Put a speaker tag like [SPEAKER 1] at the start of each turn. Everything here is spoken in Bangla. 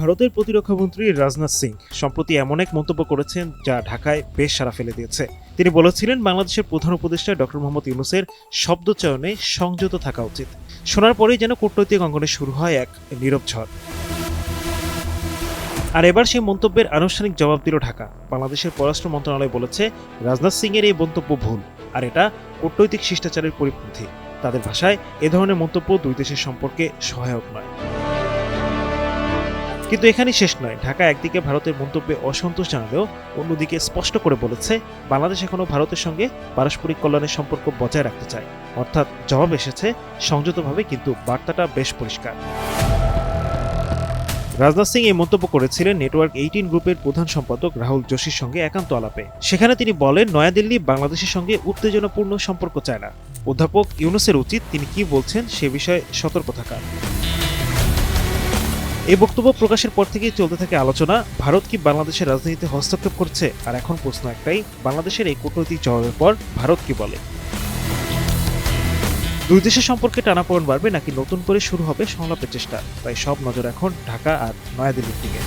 [SPEAKER 1] ভারতের প্রতিরক্ষামন্ত্রী রাজনাথ সিং সম্প্রতি এমন এক মন্তব্য করেছেন যা ঢাকায় বেশ সাড়া ফেলে দিয়েছে। তিনি বলেছিলেন, বাংলাদেশের প্রধান উপদেষ্টা ডক্টর মোহাম্মদ ইউনুসের শব্দ চয়নে সংযত থাকা উচিত। শোনার পরেই যেন কূটনৈতিক অঙ্গনে শুরু হয় এক নীরব ঝড়। আর এবার সেই মন্তব্যের আনুষ্ঠানিক জবাব দিল ঢাকা। বাংলাদেশের পররাষ্ট্র মন্ত্রণালয় বলেছে, রাজনাথ সিং এর এই মন্তব্য ভুল, আর এটা কূটনৈতিক শিষ্টাচারের পরিপন্থী। তাদের ভাষায় এ ধরনের মন্তব্য দুই দেশের সম্পর্কে সহায়ক নয়। কিন্তু এখানেই শেষ নয়। ঢাকা একদিকে ভারতের মন্তব্যে অসন্তোষ জানালেও অন্যদিকে স্পষ্ট করে বলেছে, বাংলাদেশ এখনও ভারতের সঙ্গে পারস্পরিক কল্যাণের সম্পর্ক বজায় রাখতে চায়। অর্থাৎ জবাব এসেছে, সংযতভাবে কিন্তু বার্তাটা বেশ পরিষ্কার। রাজনাথ সিং এই মন্তব্য করেছিলেন নেটওয়ার্ক এইটিন গ্রুপের প্রধান সম্পাদক রাহুল যোশীর সঙ্গে একান্ত আলাপে। সেখানে তিনি বলেন, নয়াদিল্লি বাংলাদেশের সঙ্গে উত্তেজনাপূর্ণ সম্পর্ক চায় না। অধ্যাপক ইউনুসের উচিত তিনি কি বলছেন সে বিষয়ে সতর্ক থাকা। এই বক্তব্য প্রকাশের পর থেকেই চলতে থাকে আলোচনা। ভারত কি বাংলাদেশের রাজনীতিতে হস্তক্ষেপ করছে? আর এখন প্রশ্ন একটাই, বাংলাদেশের এই কূটনৈতিক জবাবের পর ভারত কি বলে? দুই দেশের সম্পর্কে টানাপোড়ন বাড়বে নাকি নতুন করে শুরু হবে সংলাপের চেষ্টা? তাই সব নজর এখন ঢাকা আর নয়াদিল্লির দিকে।